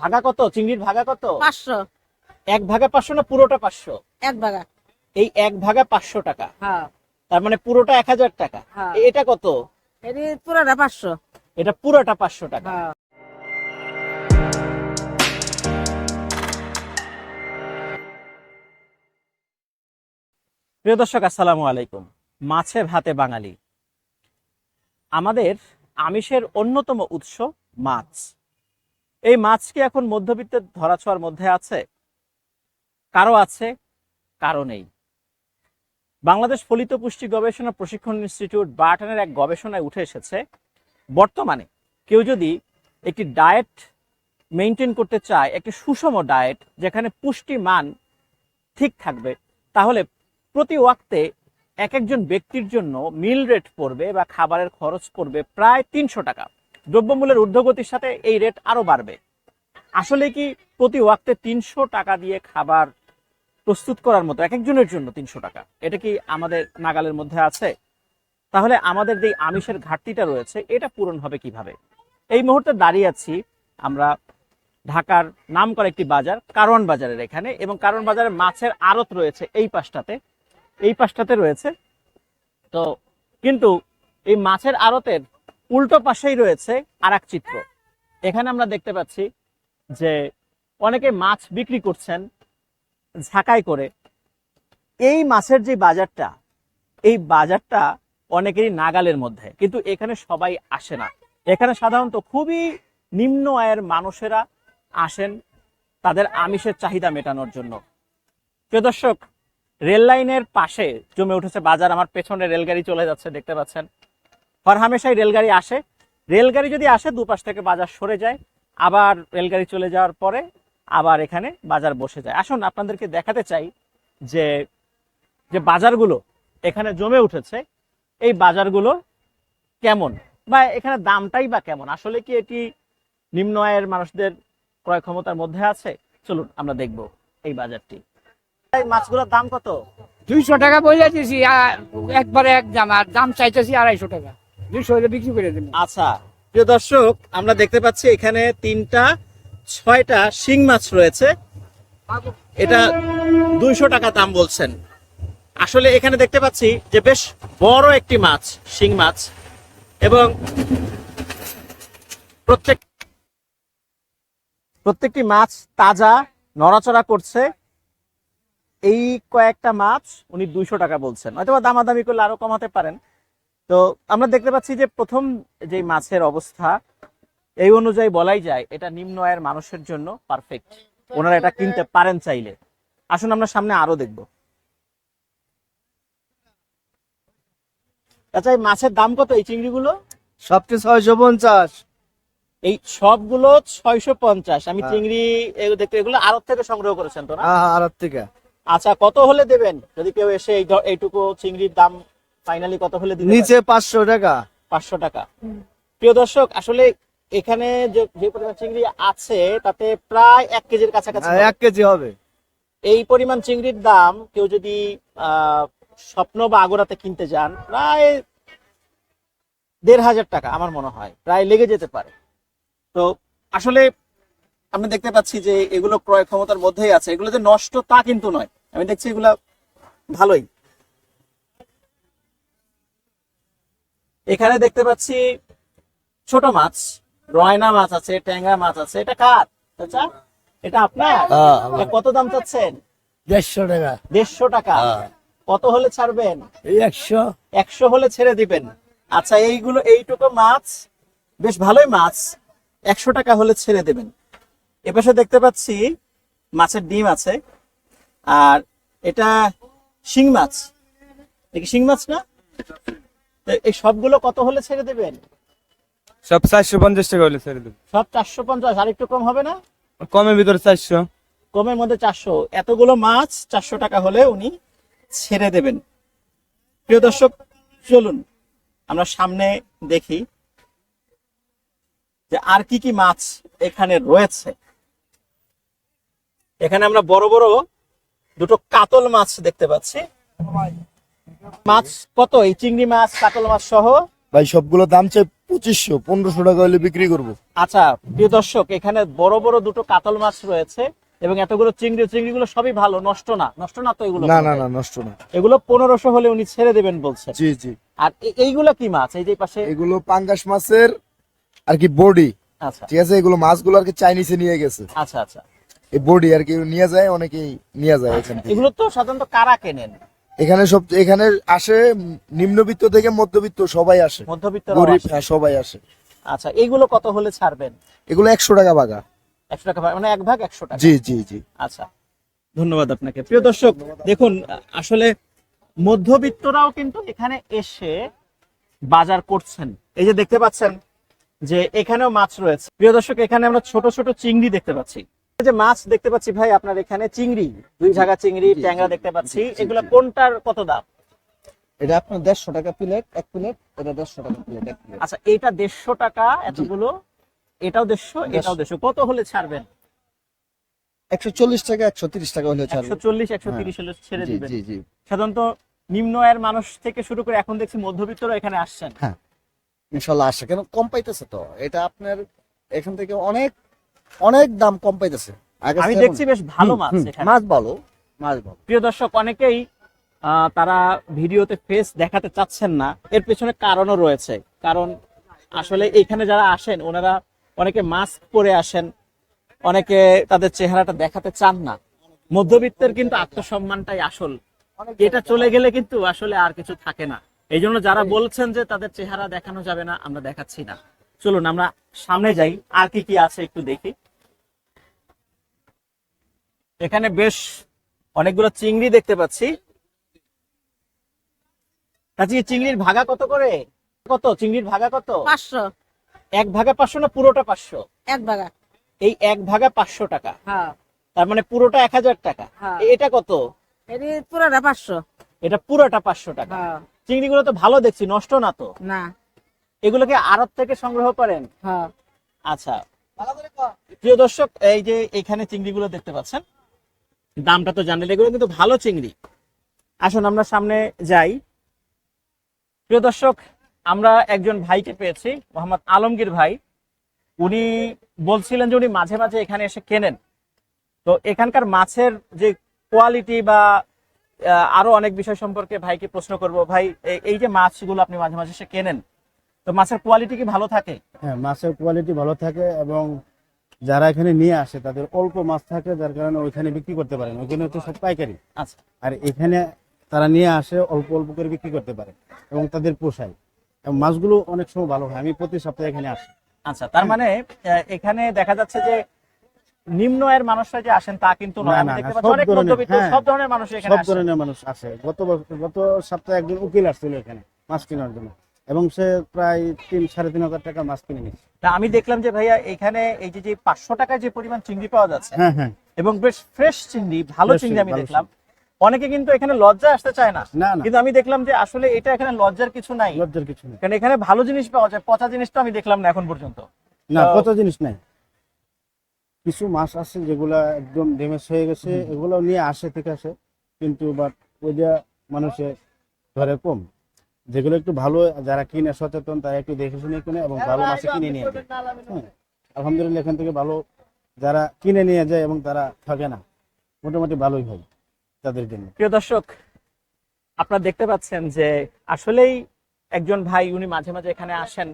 ভাগা কত? চিংড়ির ভাগা কত? পাঁচশো। এক ভাগা পাঁচশো না পুরোটা পাঁচশো? এক ভাগা। এই এক ভাগা পাঁচশো টাকা। হ্যাঁ। তার মানে পুরোটা এক হাজার টাকা। হ্যাঁ। এটা কত? পুরোটা পাঁচশো। এটা পুরোটা পাঁচশো টাকা। হ্যাঁ। প্রিয় দর্শক আসসালামু আলাইকুম। মাছে ভাতে বাঙালি। আমাদের আমিষের অন্যতম উৎস মাছ। এই মাছ কি এখন মধ্যবিত্তের ধরাছোঁয়ার মধ্যে আছে? কারও আছে, কারও নেই। বাংলাদেশ ফলিত পুষ্টি গবেষণা প্রশিক্ষণ ইনস্টিটিউট বার্টনের এক গবেষণায় উঠে এসেছে, বর্তমানে কেউ যদি একটি ডায়েট মেনটেন করতে চায়, একটি সুষম ডায়েট যেখানে পুষ্টি মান ঠিক থাকবে, তাহলে প্রতি ওয়াক্তে এক একজন ব্যক্তির জন্য মিল রেট পড়বে বা খাবারের খরচ পড়বে প্রায় তিনশো টাকা। দ্রব্যমূল্যের ঊর্ধ্বগতির সাথে এই রেট আরও বাড়বে। আসলে কি প্রতি ওয়াক্তে তিনশো টাকা দিয়ে খাবার প্রস্তুত করার মতো, এক একজনের জন্য তিনশো টাকা, এটা কি আমাদের নাগালের মধ্যে আছে? তাহলে আমাদের যে আমিষের ঘাটতিটা রয়েছে, এটা পূরণ হবে কীভাবে? এই মুহূর্তে দাঁড়িয়ে আছি আমরা ঢাকার নাম করা একটি বাজার, কারওয়ান বাজারের এখানে, এবং কারওয়ান বাজারে মাছের আড়ত রয়েছে এই পাশটাতে এই পাশটাতে রয়েছে। তো কিন্তু এই মাছের আড়তের উল্টো পাশেই রয়েছে আর চিত্র। এখানে আমরা দেখতে পাচ্ছি যে অনেকে মাছ বিক্রি করছেন ঝাঁকাই করে। এই মাছের যে বাজারটা, এই বাজারটা অনেকেরই নাগালের মধ্যে, কিন্তু এখানে সবাই আসে না। এখানে সাধারণত খুবই নিম্ন আয়ের মানুষেরা আসেন তাদের আমিষের চাহিদা মেটানোর জন্য। প্রিয় দর্শক রেল লাইনের পাশে জমে উঠেছে বাজার। আমার পেছনে রেলগাড়ি চলে যাচ্ছে, দেখতে পাচ্ছেন। হরহামেশাই রেলগাড়ি আসে। রেলগাড়ি যদি আসে, দুপাশ থেকে বাজার সরে যায়। আবার রেলগাড়ি চলে যাওয়ার পরে আবার এখানে বাজার বসে যায়। আসুন, আপনাদেরকে দেখাতে চাই যে যে বাজারগুলো এখানে জমে উঠেছে, এই বাজারগুলো কেমন? বা এখানে দামটাই বা কেমন? আসলে কি এটি নিম্ন আয়ের মানুষদের ক্রয় ক্ষমতার মধ্যে আছে? চলুন, আমরা দেখব এই বাজারটি। মাছগুলোর দাম কত? দুইশো টাকা বলে দিয়েছি একবারে এক দাম, আর দাম চাইতেছি আড়াইশো টাকা। দুইশো হলে বিক্রি করে দেবো। আচ্ছা প্রিয় দর্শক, আমরা দেখতে পাচ্ছি এখানে তিনটা, ছয়টা শিং মাছ রয়েছে। এটা দুইশো টাকা দাম বলছেন। আসলে এখানে দেখতে পাচ্ছি যে বেশ বড় একটি মাছ, শিং মাছ। এবং প্রত্যেক প্রত্যেকটি মাছ তাজা, নড়াচড়া করছে। এই কয়েকটা মাছ উনি দুইশো টাকা বলছেন। হয়তো দামাদামি করলে আরও কমাতে পারেন। তো আমরা দেখতে পাচ্ছি যে প্রথম যে মাছের অবস্থা এই অনুযায়ী বলাই যায় এটা নিম্ন আয়ের মানুষের জন্য পারফেক্ট ওনারা এটা কিনতে পারেন চাইলে। আসুন আমরা সামনে আরও দেখব। আচ্ছা এই মাছের দাম কত? এই চিংড়িগুলো? সবচেয়ে ছয়শো পঞ্চাশ। এই সবগুলো ছয়শো পঞ্চাশ। আমি হ্যাঁ। চিংড়ি দেখতে এগুলো আড়ত থেকে সংগ্রহ করেছেন তো না? আর থেকে। আচ্ছা কত হলে দেবেন? যদি কেউ এসে এইটুকু চিংড়ির দাম ফাইনালি কত হলে দিতে নিচে পাঁচশো টাকা। পাঁচশো টাকা। প্রিয় দর্শক আসলে এখানে যে পরিমাণ চিংড়ি আছে তাতে প্রায় এক কেজির কাছাকাছি এক কেজি হবে। এই পরিমাণ চিংড়ির দাম কেউ যদি স্বপ্ন বা আগোরাতে কিনতে যান প্রায় দেড় হাজার টাকা আমার মনে হয়। প্রায় লেগে যেতে পারে। তো আসলে আমরা দেখতে পাচ্ছি যে এগুলো ক্রয় ক্ষমতার মধ্যেই আছে। এগুলো যে নষ্ট তা কিন্তু নয়। আমি দেখছি এগুলা ভালোই। এখানে দেখতে পাচ্ছি ছোট মাছ রয়না মাছ আছে ট্যাংরা মাছ আছে। এটা কার? চাচা এটা আপনার? কত দাম চাচ্ছেন? দেড়শো টাকা। দেড়শো টাকা। কত হলে ছাড়বেন? এই একশো। একশো হলে ছেড়ে দিবেন। আচ্ছা এইগুলো এইটুকু মাছ বেশ ভালোই মাছ। একশো টাকা হলে ছেড়ে দেবেন। এপাশে দেখতে পাচ্ছি মাছের ডিম আছে। আর এটা শিং মাছ। দেখি শিং মাছ না? এই সবগুলো কত হলে ছেড়ে দেবেন? সব চারশো পঞ্চাশ টাকা হলে ছেড়ে দেবো। সব চারশো পঞ্চাশ আর একটু কম হবে না? কমের ভিতরে চারশো। কমের মধ্যে চারশো। এতগুলো মাছ চারশো টাকা হলে উনি ছেড়ে দেবেন। প্রিয় দর্শক চলুন আমরা সামনে দেখি যে আর কি কি মাছ এখানে রয়েছে। এখানে আমরা বড় বড় দুটো কাতল মাছ দেখতে পাচ্ছি। মাছ কত? এই চিংড়ি মাছ কাতল মাছ সহ? ভাই সবগুলো দাম চাই পঁচিশশো পনেরোশো টাকা হলে বিক্রি করব। আচ্ছা প্রিয় দর্শক এখানে বড় বড় দুটো কাতল মাছ রয়েছে এবং এতগুলো চিংড়ি চিংড়ি গুলো সবই ভালো নষ্ট না? নষ্ট না তো এগুলো? না না না নষ্ট না। এগুলো পনেরোশো হলে উনি ছেড়ে দেবেন বলছেন জি জি। আর এইগুলো কি মাছ? এই যে পাশে এগুলো পাঙ্গাস মাছের আর কি বডি। আচ্ছা। ঠিক আছে এগুলো মাছগুলো আর কি চাইনিজে নিয়ে গেছে। আচ্ছা আচ্ছা। এই বডি আর কি নিয়ে যায় অনেকেই নিয়ে যায় এখান থেকে। এগুলো তো সাধারণত কারা কেনেন? এখানে সব এখানে আসে নিম্নবিত্ত থেকে মধ্যবিত্ত সবাই আসে। মধ্যবিত্ত গরিব হ্যাঁ, সবাই আসে। আচ্ছা এইগুলো কত হলে ছাড়বেন? এগুলো একশো টাকা বাগা একশো টাকা মানে এক ভাগ একশো টাকা? জি জি জি। আচ্ছা। ধন্যবাদ আপনাকে। প্রিয় দর্শক দেখুন আসলে মধ্যবিত্তরাও কিন্তু এখানে এসে বাজার করছেন। এই যে দেখতে পাচ্ছেন যে এখানেও মাছ রয়েছে। প্রিয় দর্শক এখানে আমরা ছোট ছোট চিংড়ি দেখতে পাচ্ছি। যে মাছ দেখতে পাচ্ছি ভাই আপনার এখানে চিংড়ি দুই ঝাগা চিংড়ি ট্যাংরা দেখতে পাচ্ছি। এগুলো কোনটার কত দাম? এটা আপনার দেড়শো টাকা প্লেট এক প্লেট এটা দেড়শো টাকা প্লেট এক প্লেট। আচ্ছা এটা দেড়শো টাকা এতগুলো এটাও দেড়শো এটাও দেড়শো। কত হলে ছাড়বেন? একশো চল্লিশ টাকা একশো তিরিশ টাকা হলে একশো চল্লিশ একশো তিরিশ হলে ছেড়ে দিবেন। জি জি। সাধারণত নিম্ন আয়ের মানুষ থেকে শুরু করে এখন দেখছি মধ্যবিত্তরা এখানে আসছেন। ইনশাল্লাহ আসে কেন? কম পাইতেছে তো। এটা আপনার এখান থেকে অনেক অনেক দাম কম পাইতেছে। আমি দেখছি বেশ ভালো মাছ মাছ ভালো মাছ ভালো। প্রিয় দর্শক অনেকেই তারা ভিডিওতে ফেস দেখাতে চাচ্ছেন না। এর পেছনে কারণও রয়েছে। কারণ আসলে এখানে যারা আসেন ওনারা অনেকে মাস্ক পরে আসেন অনেকে তাদের চেহারাটা দেখাতে চান না। মধ্যবিত্তের কিন্তু আত্মসম্মানটাই আসল। এটা চলে গেলে কিন্তু আসলে আর কিছু থাকে না। এই জন্য যারা বলছেন যে তাদের চেহারা দেখানো যাবে না আমরা দেখাচ্ছি না। চলুন আমরা সামনে যাই। আর কি কি আছে একটু দেখি। এখানে বেশ অনেকগুলো চিংড়ি দেখতে পাচ্ছি। চাচি চিংড়ির ভাগা কত করে? কত? চিংড়ির ভাগা কত? পাঁচশো। এক ভাগা পাঁচশো না পুরোটা পাঁচশো? এক ভাগা। এই এক ভাগা পাঁচশো টাকা। হ্যাঁ। তার মানে পুরোটা এক হাজার টাকা। হ্যাঁ। এটা কত? পুরোটা পাঁচশো। এটা পুরোটা পাঁচশো টাকা। হ্যাঁ। চিংড়িগুলো তো ভালো দেখছি নষ্ট না তো? না। এগুলোকে আড়ত থেকে সংগ্রহ করেন? হ্যাঁ। আচ্ছা। প্রিয় দর্শক এই যে এখানে চিংড়িগুলো দেখতে পাচ্ছেন দামটা তো জানেন এগুলো কিন্তু ভালো চিংড়ি। আসুন আমরা সামনে যাই। প্রিয় দর্শক আমরা একজন ভাইকে পেয়েছি মোহাম্মদ আলমগীর ভাই। উনি বলছিলেন যে উনি মাঝে মাঝে এখানে এসে কেনেন। তো এখানকার মাছের যে কোয়ালিটি বা আরও অনেক বিষয় সম্পর্কে ভাইকে প্রশ্ন করব। ভাই এই- এই যে মাছগুলো আপনি মাঝে মাঝে এসে কেনেন তো মাছের কোয়ালিটি কি ভালো থাকে? হ্যাঁ মাছের কোয়ালিটি ভালো থাকে এবং যারা এখানে নিয়ে আসে তাদের অল্প মাছ থাকে যার কারণে ওইখানে বিক্রি করতে পারেন ওইখানে হচ্ছে সব পাইকারি। আচ্ছা। আর এখানে তারা নিয়ে আসে অল্প অল্প করে বিক্রি করতে পারে এবং তাদের পোষায়। এবং মাছগুলো অনেক সময় ভালো হয়। আমি প্রতি সপ্তাহে এখানে আসি। আচ্ছা তার মানে এখানে দেখা যাচ্ছে যে নিম্ন আয়ের মানুষরা যে আসেন তা কিন্তু নয়। আমি দেখতে পাচ্ছি সব অনেক ধরনের, মধ্যবিত্ত হ্যাঁ। সব ধরনের মানুষ এখানে সব ধরনের মানুষ আসে। গত গত সপ্তাহে একজন উকিল আসছিল এখানে মাছ কেনার জন্য। এবং সে প্রায় তিন সাড়ে তিন হাজার টাকা মাছ কিনে নিচ্ছে তা আমি দেখলাম যে ভাইয়া এখানে এই যে যে পাঁচশো টাকায় যে পরিমাণ চিংড়ি পাওয়া যাচ্ছে হ্যাঁ হ্যাঁ। এবং বেশ ফ্রেশ চিংড়ি ভালো চিংড়ি আমি দেখলাম। অনেকে কিন্তু এখানে লজ্জা আসতে চায় না। কিন্তু আমি দেখলাম যে আসলে এটা এখানে লজ্জার কিছু নাই। লজ্জার কিছু নেই। কারণ এখানে ভালো জিনিস পাওয়া যায় পচা জিনিস তো আমি দেখলাম না এখন পর্যন্ত। না পচা জিনিস নাই। কিছু মাছ আছে যেগুলা একদম ড্যামেজ হয়ে গেছে এগুলো নিয়ে আসে ঠিক আছে কিন্তু বাট ওইটা মানুষে ধরে কম। যেগুলো একটু ভালো, যারা কিনে সচেতন তারা একটু দেখে শুনে কিনে এবং ভালো মাছ কিনে নিয়ে যায়। হ্যাঁ আলহামদুলিল্লাহ এখান থেকে ভালো যারা কিনে নিয়ে যায় এবং তারা থাকে না, মোটামুটি ভালোই হয় তাদের জন্য। প্রিয় দর্শক, আপনারা দেখতে পাচ্ছেন যে আসলেই একজন ভাই উনি মাঝে মাঝে এখানে আসেন।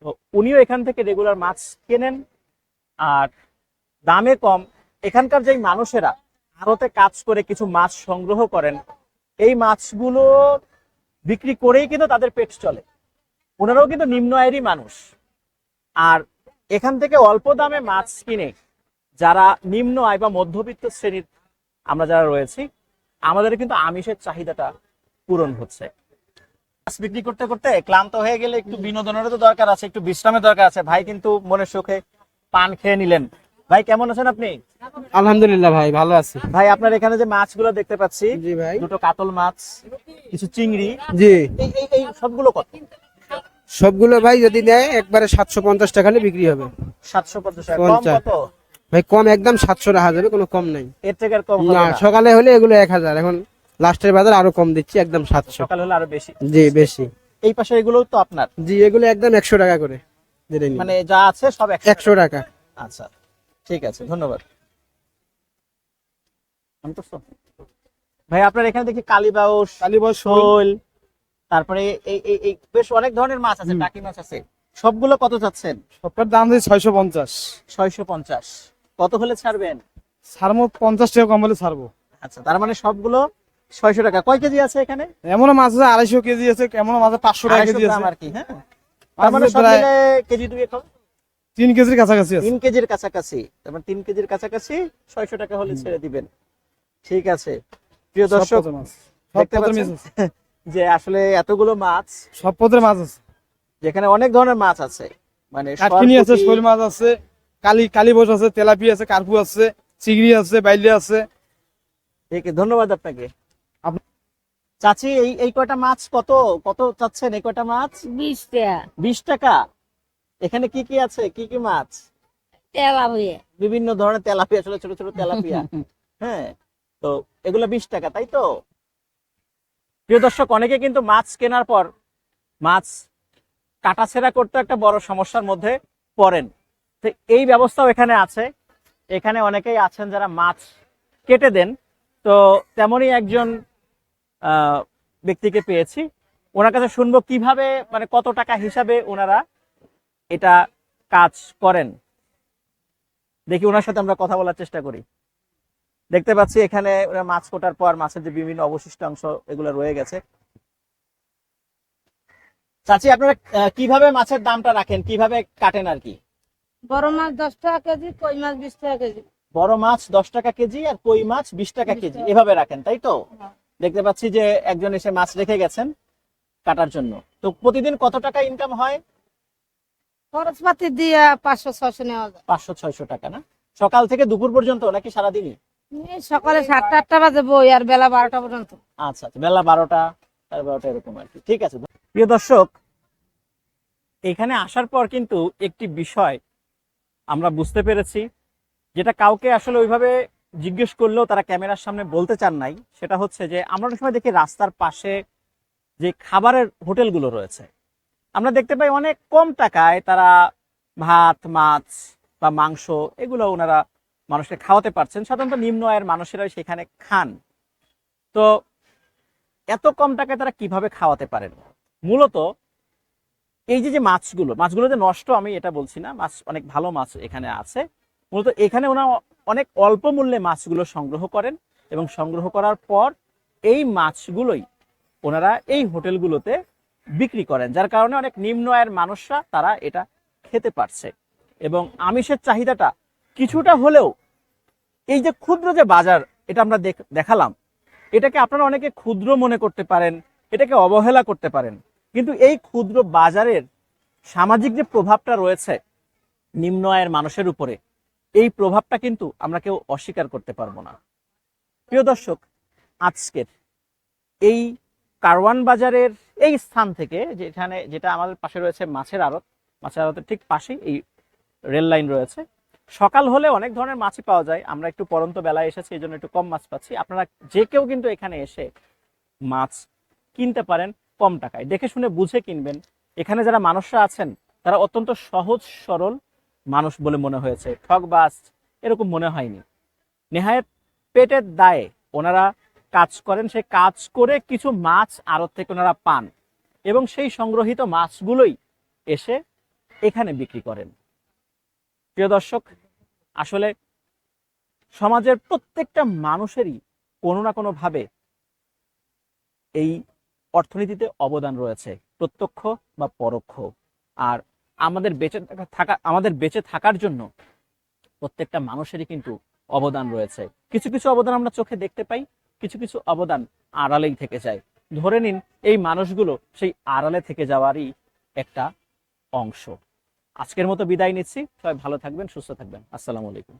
তো উনিও এখান থেকে রেগুলার মাছ কেনেন আর দামে কম। এখানকার যেই মানুষেরা আড়তে কাজ করে কিছু মাছ সংগ্রহ করেন, এই মাছগুলো বিক্রি করেই কিন্তু তাদের পেট চলে। ওনারাও কিন্তু নিম্ন আয়েরই মানুষ। আর এখান থেকে অল্প দামে মাছ কিনে যারা নিম্ন আয় বা মধ্যবিত্ত শ্রেণির আমরা যারা রয়েছি, আমাদের কিন্তু আমিষের চাহিদাটা পূরণ হচ্ছে। মাছ বিক্রি করতে করতে ক্লান্ত হয়ে গেলে একটু বিনোদনেরও তো দরকার আছে, একটু বিশ্রামের দরকার আছে। ভাই কিন্তু মনের সুখে পান খেয়ে নিলেন। ভাই কেমন আছেন আপনি? আলহামদুলিল্লাহ ভাই ভালো আছি। ভাই আপনার এখানে যে মাছগুলো দেখতে পাচ্ছি জি ভাই। দুটো কাতল মাছ কিছু চিংড়ি। জি। এই সবগুলো কত? সবগুলো ভাই যদি নেয় একবারে সাতশো পঞ্চাশ টাকা হলে বিক্রি হবে। সাতশো পঞ্চাশ কত? ভাই কম একদম সাতশো রাখা যাবে কোনো কম নাই। এর থেকে আর কম না সকালে হলে এগুলো এক হাজার। এখন লাস্টের বাজার আরও কম দিচ্ছি একদম সাতশো। সকাল হলে আরও বেশি। জি বেশি। এই পাশে এগুলো তো আপনার? জি এগুলো একদম একশো টাকা করে। মানে যা আছে সব একশো টাকা। আচ্ছা। ঠিক আছে ধন্যবাদ। ভাই আপনার এখানে দেখি কালীবাউস কালীবাস শোল। তারপরে এই এই এই বেশ অনেক ধরনের মাছ আছে টাকি মাছ আছে। সবগুলো কত চাচ্ছেন? সবটার দাম দিয়েছে ছয়শো পঞ্চাশ। ছয়শো পঞ্চাশ। কত হলে ছাড়বেন? ছাড়বো পঞ্চাশ টাকা কম হলে ছাড়বো। আচ্ছা তার মানে সবগুলো ছয়শো টাকা। কয় কেজি আছে এখানে? এমনও মাছ আছে আড়াইশো কেজি আছে এমনও মাছ পাঁচশো টাকা কেজি আছে। আর কি হ্যাঁ। তার মানে সব মিলে কেজি দুই এখন তিন কেজির কাছাকাছি আছে। তিন কেজির কাছাকাছি। তার মানে তিন কেজির কাছাকাছি ছয়শো টাকা হলে ছেড়ে দিবেন। ঠিক আছে। প্রিয় দর্শক দেখতে পাচ্ছেন যে আসলে এতগুলো মাছ সব পদের মাছ আছে। যেখানে অনেক ধরনের মাছ আছে। মানে কাটকিনি আছে শোল মাছ আছে কালি কালীবোস আছে তেলাপি আছে কার্পু আছে চিংড়ি আছে বাইলে আছে। ঠিক আছে, ধন্যবাদ আপনাকে। আপ- চাচি এই এই কয়টা মাছ কত কত চাচ্ছেন এই কয়টা মাছ? বিশ টাকা। বিশ টাকা? এখানে কি কি আছে? কি কি মাছ? তেলা হয়ে বিভিন্ন ধরনের তেলাপিয়া ছোট ছোট ছোট তেলাপিয়া। হ্যাঁ তো এগুলো বিশ টাকা তাই তো? প্রিয় দর্শক অনেকে কিন্তু মাছ কেনার পর মাছ কাটাছেড়া করতে একটা বড় সমস্যার মধ্যে পড়েন। তো এই ব্যবস্থাও এখানে আছে। এখানে অনেকেই আছেন যারা মাছ কেটে দেন। তো তেমনই একজন আহ, ব্যক্তিকে পেয়েছি। ওনার কাছে শুনব কীভাবে মানে কত টাকা হিসাবে ওনারা এটা কাজ করেন। দেখি ওনার সাথে আমরা কথা বলার চেষ্টা করি। দেখতে পাচ্ছি এখানে ওরা মাছ কোটার পর মাছের যে বিভিন্ন অবশিষ্ট অংশ এগুলো রয়ে গেছে। চাচি আপনারা কীভাবে মাছের দামটা রাখেন? কীভাবে কাটেন আর কি? বড় মাছ দশ টাকা কেজি কই মাছ বিশ টাকা কেজি। বড় মাছ দশ টাকা কেজি আর কই মাছ বিশ টাকা কেজি। এভাবে রাখেন তাই তো? দেখতে পাচ্ছি যে একজন এসে মাছ রেখে গেছেন কাটার জন্য। তো প্রতিদিন কত টাকা ইনকাম হয়? খরচপাতি দিয়ে পাঁচশো ছশো নেওয়া যায়। পাঁচশো ছয়শো টাকা না? সকাল থেকে দুপুর পর্যন্ত নাকি সারাদিনই? সকালে সাতটা আটটা বাজে বই আর বেলা বারোটা পর্যন্ত। আচ্ছা আচ্ছা বেলা বারোটা সাড়ে বারোটা এরকম আর কি। ঠিক আছে। প্রিয় দর্শক এখানে আসার পর কিন্তু একটি বিষয় আমরা বুঝতে পেরেছি যেটা কাউকে আসলে ওইভাবে জিজ্ঞেস করলেও তারা ক্যামেরার সামনে বলতে চান নাই সেটা হচ্ছে যে আমরা অনেক সময় দেখি রাস্তার পাশে যে খাবারের হোটেলগুলো রয়েছে আমরা দেখতে পাই অনেক কম টাকায় তারা ভাত, মাছ বা মাংস এগুলো ওনারা মানুষকে খাওয়াতে পারছেন। সাধারণত নিম্ন আয়ের মানুষেরাই সেখানে খান। তো এত কম টাকায় তারা কীভাবে খাওয়াতে পারেন? মূলত এই যে যে মাছগুলো মাছগুলো যে নষ্ট আমি এটা বলছি না, মাছ অনেক ভালো মাছ এখানে আছে। মূলত এখানে ওনা অনেক অল্প মূল্যে মাছগুলো সংগ্রহ করেন এবং সংগ্রহ করার পর এই মাছগুলোই ওনারা এই হোটেলগুলোতে বিক্রি করেন, যার কারণে অনেক নিম্ন আয়ের মানুষরা তারা এটা খেতে পারছে। এবং আমিষের চাহিদাটা কিছুটা হলেও এই যে ক্ষুদ্র যে বাজার, এটা আমরা দেখ- দেখালাম, এটাকে আপনারা অনেকে ক্ষুদ্র মনে করতে পারেন, এটাকে অবহেলা করতে পারেন। কিন্তু এই ক্ষুদ্র বাজারের সামাজিক যে প্রভাবটা রয়েছে নিম্ন আয়ের মানুষের উপরে, এই প্রভাবটা কিন্তু আমরা কেউ অস্বীকার করতে পারব না। প্রিয় দর্শক, আজকের এই কারওয়ান বাজারের এই স্থান থেকে যেখানে যেটা আমাদের পাশে রয়েছে মাছের আড়ত, মাছের আড়তের ঠিক পাশেই এই রেল লাইন রয়েছে। সকাল হলে অনেক ধরনের মাছই পাওয়া যায়। আমরা একটু পরন্ত বেলায় এসেছি এই জন্য একটু কম মাছ পাচ্ছি। আপনারা যে কেউ কিন্তু এখানে এসে মাছ কিনতে পারেন কম টাকায়। দেখে শুনে বুঝে কিনবেন। এখানে যারা মানুষরা আছেন, তারা অত্যন্ত সহজ, সরল মানুষ বলে মনে হয়েছে। ঠকবাজ এরকম মনে হয়নি। নেহায়েত পেটের দায়ে ওনারা কাজ করেন সেই কাজ করে কিছু মাছ আড়ত থেকে ওনারা পান এবং সেই সংগ্রহিত মাছগুলোই এসে এখানে বিক্রি করেন। প্রিয় দর্শক, আসলে সমাজের প্রত্যেকটা মানুষেরই কোনো না কোনো ভাবে এই অর্থনীতিতে অবদান রয়েছে, প্রত্যক্ষ বা পরোক্ষ। আর আমাদের বেঁচে থাকা, আমাদের বেঁচে থাকার জন্য প্রত্যেকটা মানুষেরই কিন্তু অবদান রয়েছে। কিছু কিছু অবদান আমরা চোখে দেখতে পাই। কিছু কিছু অবদান আড়ালেই থেকে যায়। ধরে নিন, এই মানুষগুলো সেই আড়ালে থেকে যাওয়ারই একটা অংশ। আজকের মতো বিদায় নিচ্ছি। সবাই ভালো থাকবেন, সুস্থ থাকবেন। আসসালামু আলাইকুম।